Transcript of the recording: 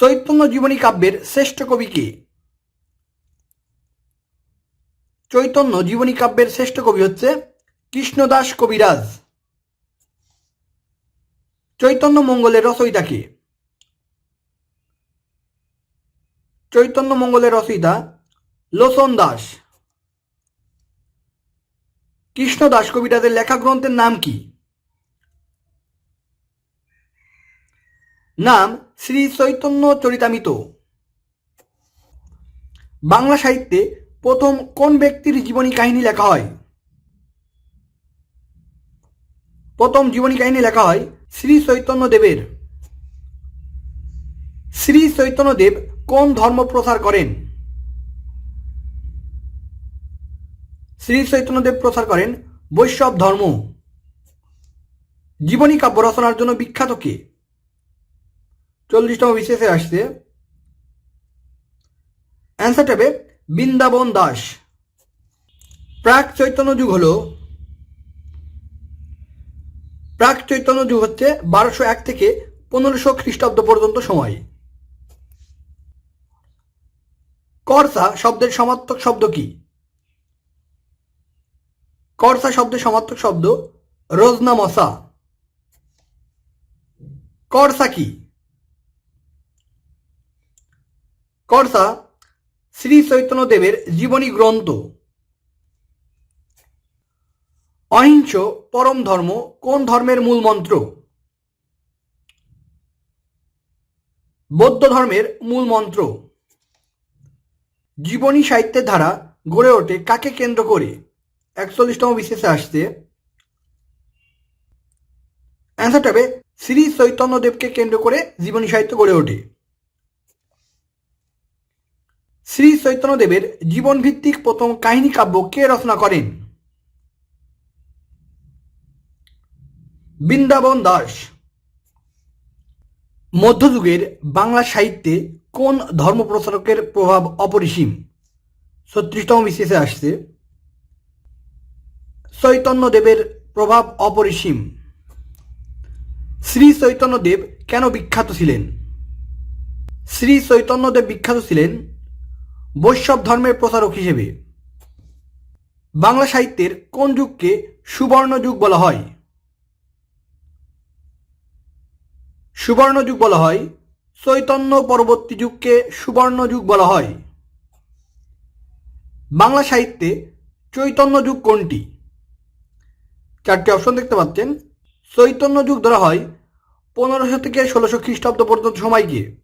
চৈতন্য জীবনী কাব্যের শ্রেষ্ঠ কবি কে? চৈতন্য জীবনী কাব্যের শ্রেষ্ঠ কবি হচ্ছে কৃষ্ণদাস কবিরাজ। চৈতন্য মঙ্গলের রচয়িতা কে? চৈতন্য মঙ্গলের রচয়িতা লোচন দাস। কৃষ্ণদাস কবিরাজের লেখা গ্রন্থের নাম কি? নাম শ্রী চৈতন্য চরিতামিত। বাংলা সাহিত্যে প্রথম কোন ব্যক্তির জীবনী কাহিনী লেখা হয়? প্রথম জীবনী কাহিনী লেখা হয় শ্রী চৈতন্য দেবের। শ্রী চৈতন্য দেব কোন ধর্ম প্রচার করেন? শ্রী চৈতন্যদেব প্রচার করেন বৈষ্ণব ধর্ম। জীবনী কাব্য রচনার জন্য বিখ্যাত কে? চল্লিশতম বিশেষে আসছে। অ্যান্সার হবে, বৃন্দাবন দাস। প্রাক চৈতন্য যুগ হল। প্রাক চৈতন্য যুগ হচ্ছে বারোশো এক থেকে পনেরোশো খ্রিস্টাব্দ পর্যন্ত সময়। করসা শব্দের সমার্থক শব্দ কি? করসা শব্দের সমার্থক শব্দ রোজনা মশা করসা কি? করসা শ্রী চৈতন্যদেবের জীবনী গ্রন্থ। অহিংস পরম ধর্ম কোন ধর্মের মূল মন্ত্র? বৌদ্ধ ধর্মের মূল মন্ত্র। জীবনী সাহিত্যের ধারা গড়ে ওঠে কাকে কেন্দ্র করে? একচল্লিশতম বিশেষে আসছে। অ্যান্সারটা হবে শ্রী চৈতন্যদেবকে কেন্দ্র করে জীবনী সাহিত্য গড়ে ওঠে। শ্রী চৈতন্যদেবের জীবনভিত্তিক প্রথম কাহিনী কাব্য কে রচনা করেন? বৃন্দাবন দাস। মধ্যযুগের বাংলা সাহিত্যে কোন ধর্মপ্রচারকের প্রভাব অপরিসীম? ছত্রিশতম বিশেষে আসছে। চৈতন্যদেবের প্রভাব অপরিসীম। শ্রী চৈতন্যদেব কেন বিখ্যাত ছিলেন? শ্রী চৈতন্যদেব বিখ্যাত ছিলেন বৈষ্ণব ধর্মের প্রচারক হিসেবে। বাংলা সাহিত্যের কোন যুগকে সুবর্ণ যুগ বলা হয়? সুবর্ণ যুগ বলা হয়, চৈতন্য পরবর্তী যুগকে সুবর্ণ যুগ বলা হয়। বাংলা সাহিত্যে চৈতন্য যুগ কোনটি? চারটি অপশন দেখতে পাচ্ছেন। চৈতন্য যুগ ধরা হয় পনেরোশো থেকে ষোলোশো খ্রিস্টাব্দ পর্যন্ত সময়কে